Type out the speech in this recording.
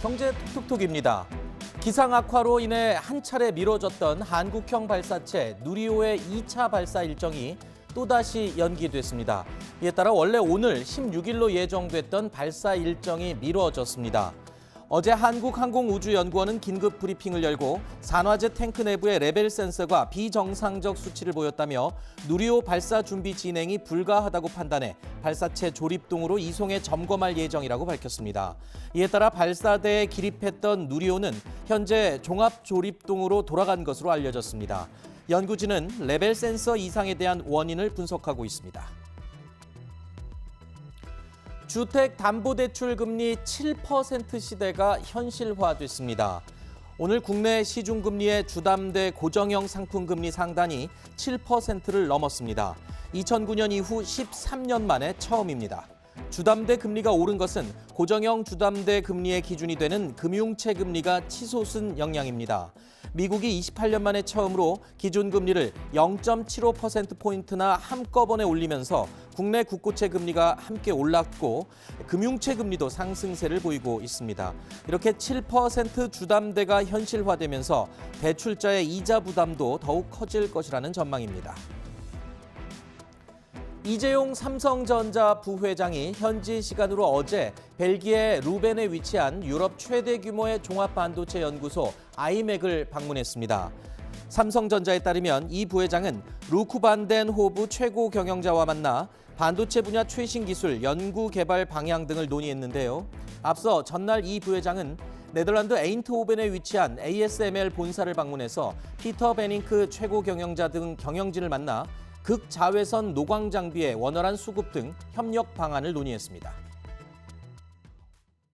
경제 톡톡톡입니다. 기상 악화로 인해 한 차례 미뤄졌던 한국형 발사체 누리호의 2차 발사 일정이 또다시 연기됐습니다. 이에 따라 원래 오늘 16일로 예정됐던 발사 일정이 미뤄졌습니다. 어제 한국항공우주연구원은 긴급 브리핑을 열고 산화제 탱크 내부의 레벨 센서가 비정상적 수치를 보였다며 누리호 발사 준비 진행이 불가하다고 판단해 발사체 조립동으로 이송해 점검할 예정이라고 밝혔습니다. 이에 따라 발사대에 기립했던 누리호는 현재 종합 조립동으로 돌아간 것으로 알려졌습니다. 연구진은 레벨 센서 이상에 대한 원인을 분석하고 있습니다. 주택담보대출 금리 7% 시대가 현실화됐습니다. 오늘 국내 시중금리의 주담대 고정형 상품금리 상단이 7%를 넘었습니다. 2009년 이후 13년 만에 처음입니다. 주담대 금리가 오른 것은 고정형 주담대 금리의 기준이 되는 금융채 금리가 치솟은 영향입니다. 미국이 28년 만에 처음으로 기준 금리를 0.75%포인트나 한꺼번에 올리면서 국내 국고채 금리가 함께 올랐고 금융채 금리도 상승세를 보이고 있습니다. 이렇게 7% 주담대가 현실화되면서 대출자의 이자 부담도 더욱 커질 것이라는 전망입니다. 이재용 삼성전자 부회장이 현지 시간으로 어제 벨기에 루벤에 위치한 유럽 최대 규모의 종합 반도체 연구소 아이맥을 방문했습니다. 삼성전자에 따르면 이 부회장은 루쿠반덴 호브 최고 경영자와 만나 반도체 분야 최신 기술 연구 개발 방향 등을 논의했는데요. 앞서 전날 이 부회장은 네덜란드 에인트호벤에 위치한 ASML 본사를 방문해서 피터 베닝크 최고 경영자 등 경영진을 만나 극자외선 노광 장비의 원활한 수급 등 협력 방안을 논의했습니다.